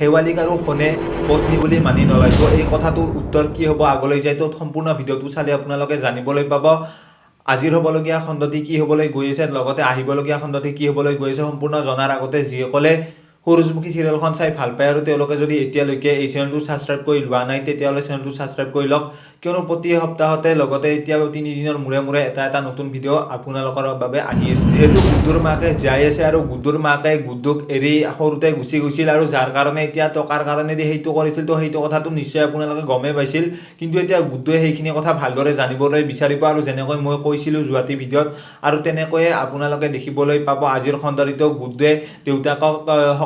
শেৱালিক আৰু সোণে পত্নী বুলি মানি নলয়। তো এই কথাটোৰ উত্তৰ কি হ'ব আগলৈ যায় তো সম্পূৰ্ণ ভিডিঅ'টো চালে আপোনালোকে জানিবলৈ পাব। আজিৰ হ'বলগীয়া খণ্ডটি কি হ'বলৈ গৈ আছে, লগতে আহিবলগীয়া খণ্ডটি কি হ'বলৈ গৈ আছে সম্পূৰ্ণ জনাৰ আগতে যিসকলে সূৰুযমুখী চিৰিয়েলখন চাই ভালো পায় আৰু তেওঁলোকে যদি এতিয়ালৈকে এই চেনেলটো ছাবস্ক্ৰাইব কৰি লোৱা নাই, তেতিয়াহ'লে চেনেলটো ছাবস্ক্ৰাইব কৰি লওক। কিয়নো প্ৰতি সপ্তাহতে লগতে এতিয়া তিনিদিনৰ মূৰে মূৰে এটা এটা নতুন ভিডিঅ' আপোনালোকৰ বাবে আহি আছে। যিহেতু গুড্ডুৰ মাকে জীয়াই আছে আৰু গুড্ডুৰ মাকে গুড্ডুক এৰি সৰুতে গুচি গৈছিল আৰু যাৰ কাৰণে এতিয়া টকাৰ কাৰণে দি সেইটো কৰিছিল, তো সেইটো কথাটো নিশ্চয় আপোনালোকে গমেই পাইছিল। কিন্তু এতিয়া গুড্ডুৱে সেইখিনি কথা ভালদৰে জানিবলৈ বিচাৰিব আৰু যেনেকৈ মই কৈছিলোঁ যোৱাটি ভিডিঅ'ত, আৰু তেনেকৈয়ে আপোনালোকে দেখিবলৈ পাব আজিৰ খণ্ডটিতো গুড্ডুৱে দেউতাকক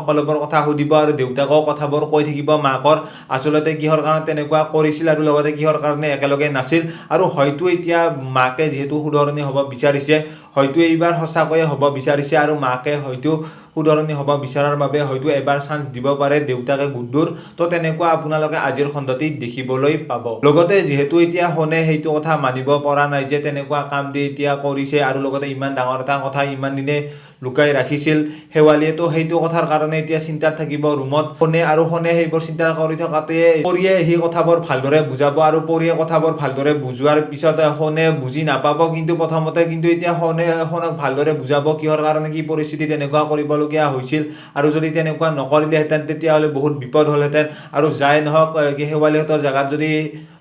সকলোবোৰ কথা সুধিব আৰু দেউতাকক কথাবোৰ কৈ থাকিব মাকৰ আচলতে কিহৰ কাৰণে তেনেকুৱা কৰিছিল আৰু লগতে কিহৰ কাৰণে একেলগে নাছিল আৰু হয়তো এতিয়া মাকে যিহেতু শুধৰণি হ'ব বিচাৰিছে হয়তো এইবাৰ সঁচাকৈয়ে হ'ব বিচাৰিছে আৰু মাকে হয়তো শুধৰণি হ'ব বিচৰাৰ বাবে হয়তো এবাৰ চান্স দিব পাৰে দেউতাকে গুড্ডুৰ তো তেনেকুৱা আপোনালোকে আজিৰ খণ্ডটিত দেখিবলৈ পাব। লগতে যিহেতু এতিয়া সোণে সেইটো কথা মানিব পৰা নাই যে তেনেকুৱা কাম দি এতিয়া কৰিছে আৰু লগতে ইমান ডাঙৰ এটা কথা ইমান দিনে লুকাই ৰাখিছিল। শেৱালিয়েতো সেইটো কথাৰ কাৰণে এতিয়া চিন্তাত থাকিব ৰুমত। সোণে আৰু সোণে সেইবোৰ চিন্তা কৰি থকাতে পৰিয়ে সেই কথাবোৰ ভালদৰে বুজাব আৰু পৰিয়ে কথাবোৰ ভালদৰে বুজোৱাৰ পিছত সোণে বুজি নাপাব। কিন্তু প্ৰথমতে কিন্তু এতিয়া সোণে সোণক ভালদৰে বুজাব কিহৰ কাৰণে কি পৰিস্থিতি তেনেকুৱা কৰিবলগীয়া হৈছিল। আৰু যদি তেনেকুৱা নকৰিলেহেঁতেন, তেতিয়াহ'লে বহুত বিপদ হ'লহেঁতেন। আৰু যাই নহওক শেৱালিহঁতৰ জেগাত যদি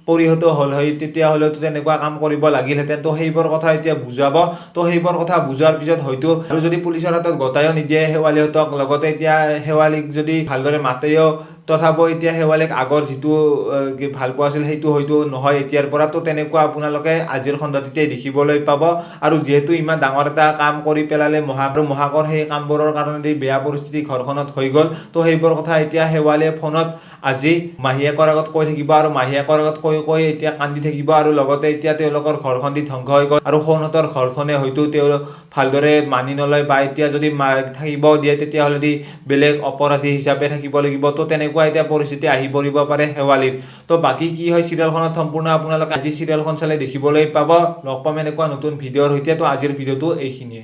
পৰিহত হ'ল হয় তেতিয়াহ'লেতো তেনেকুৱা কাম কৰিব লাগিলহেঁতেন। তো সেইবোৰ কথা এতিয়া বুজাব। তো সেইবোৰ কথা বুজোৱাৰ পিছত হয়তো আৰু যদি পুলিচৰ হাতত গতাইও নিদিয়ে শেৱালিহঁতক লগতে এতিয়া শেৱালিক যদি ভালদৰে মাতেও তথাপিও এতিয়া শেৱালিক আগৰ যিটো ভাল পোৱা আছিল সেইটো হয়তো নহয়। এতিয়াৰ পৰা তো তেনেকুৱা আপোনালোকে আজিৰ খণ্ডটিতে দেখিবলৈ পাব। আৰু যিহেতু ইমান ডাঙৰ এটা কাম কৰি পেলালে মহাক আৰু মহাকৰ সেই কামবোৰৰ কাৰণে বেয়া পৰিস্থিতি ঘৰখনত হৈ গ'ল। তো সেইবোৰ কথা এতিয়া শেৱালিয়ে ফোনত আজি মাহীয়েকৰ আগত কৈ থাকিব আৰু মাহীয়েকৰ আগত কৈ কৈ এতিয়া কান্দি থাকিব আৰু লগতে এতিয়া তেওঁলোকৰ ঘৰখন দি ধ্বংস হৈ গ'ল। আৰু সোণহঁতৰ ঘৰখনে হয়তো তেওঁলোক ভালদৰে মানি নলয় বা এতিয়া যদি থাকিব দিয়ে তেতিয়াহ'লে দি বেলেগ অপৰাধী হিচাপে থাকিব লাগিব। তো তেনেকুৱা এতিয়া পৰিস্থিতি আহি পৰিব পাৰে শেৱালিৰ তো বাকী কি হয় চিৰিয়েলখনত সম্পূৰ্ণ আপোনালোকে আজি চিৰিয়েলখন চালে দেখিবলৈ পাব। লগ পাম এনেকুৱা নতুন ভিডিঅ'ৰ সৈতে। তো আজিৰ ভিডিঅ'টো এইখিনিয়ে।